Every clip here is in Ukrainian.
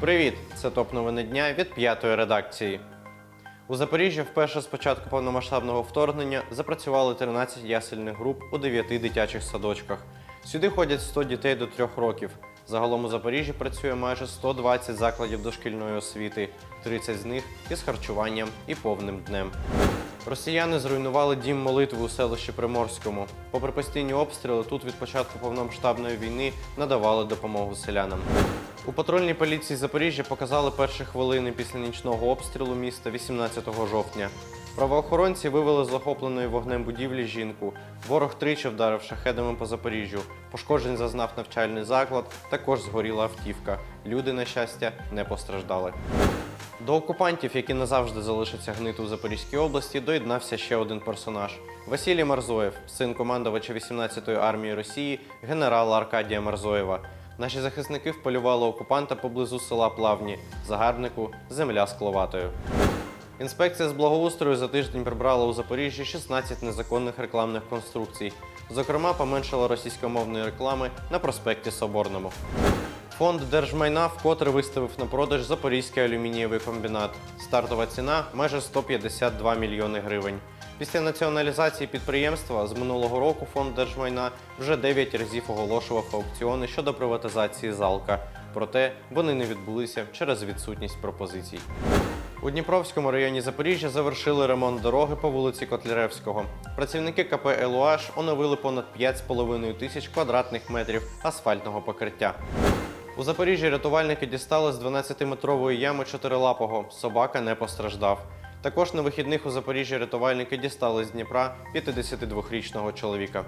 Привіт! Це топ новини дня від п'ятої редакції. У Запоріжжі вперше з початку повномасштабного вторгнення запрацювали 13 ясельних груп у 9 дитячих садочках. Сюди ходять 100 дітей до 3 років. Загалом у Запоріжжі працює майже 120 закладів дошкільної освіти, 30 з них із харчуванням і повним днем. Росіяни зруйнували дім молитви у селищі Приморському. Попри постійні обстріли, тут від початку повномасштабної війни надавали допомогу селянам. У патрульній поліції Запоріжжя показали перші хвилини після нічного обстрілу міста 18 жовтня. Правоохоронці вивели з захопленої вогнем будівлі жінку. Ворог тричі вдарив шахедами по Запоріжжю. Пошкоджень зазнав навчальний заклад, також згоріла автівка. Люди, на щастя, не постраждали. До окупантів, які назавжди залишаться гнити у Запорізькій області, доєднався ще один персонаж Василій Марзоєв, син командувача 18-ї армії Росії, генерала Аркадія Марзоєва. Наші захисники вполювали окупанта поблизу села Плавні, загарбнику земля скловатою. Інспекція з благоустрою за тиждень прибрала у Запоріжжі 16 незаконних рекламних конструкцій. Зокрема, поменшала російськомовної реклами на проспекті Соборному. Фонд держмайна вкотре виставив на продаж Запорізький алюмінієвий комбінат. Стартова ціна майже 152 мільйони гривень. Після націоналізації підприємства з минулого року фонд держмайна вже 9 разів оголошував аукціони щодо приватизації залка. Проте вони не відбулися через відсутність пропозицій. У Дніпровському районі Запоріжжя завершили ремонт дороги по вулиці Котляревського. Працівники КП «Елуаш» оновили понад 5,5 тисяч квадратних метрів асфальтного покриття. У Запоріжжі рятувальники дістали з 12-метрової ями чотирилапого. Собака не постраждав. Також на вихідних у Запоріжжі рятувальники дістали з Дніпра 52-річного чоловіка.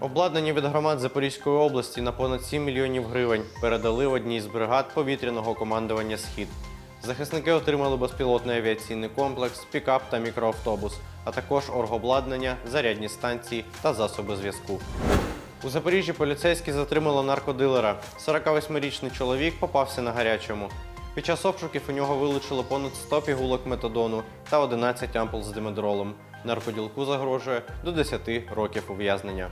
Обладнання від громад Запорізької області на понад 7 мільйонів гривень передали одній з бригад повітряного командування Схід. Захисники отримали безпілотний авіаційний комплекс, пікап та мікроавтобус, а також оргобладнання, зарядні станції та засоби зв'язку. У Запоріжжі поліцейські затримали наркодилера. 48-річний чоловік попався на гарячому. Під час обшуків у нього вилучили понад 100 пігулок метадону та 11 ампул з димедролом. Наркоділку загрожує до 10 років ув'язнення.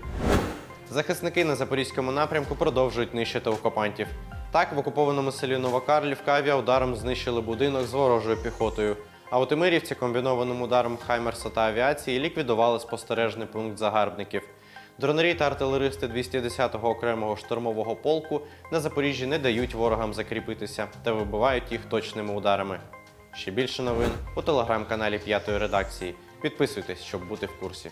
Захисники на запорізькому напрямку продовжують нищити окупантів. Так, в окупованому селі Новокарлівка авіаударом знищили будинок з ворожою піхотою. А у Тимирівці комбінованим ударом Хаймерса та авіації ліквідували спостережний пункт загарбників. Дронері та артилеристи 210-го окремого штурмового полку на Запоріжжі не дають ворогам закріпитися та вибивають їх точними ударами. Ще більше новин у телеграм-каналі П'ятої редакції. Підписуйтесь, щоб бути в курсі.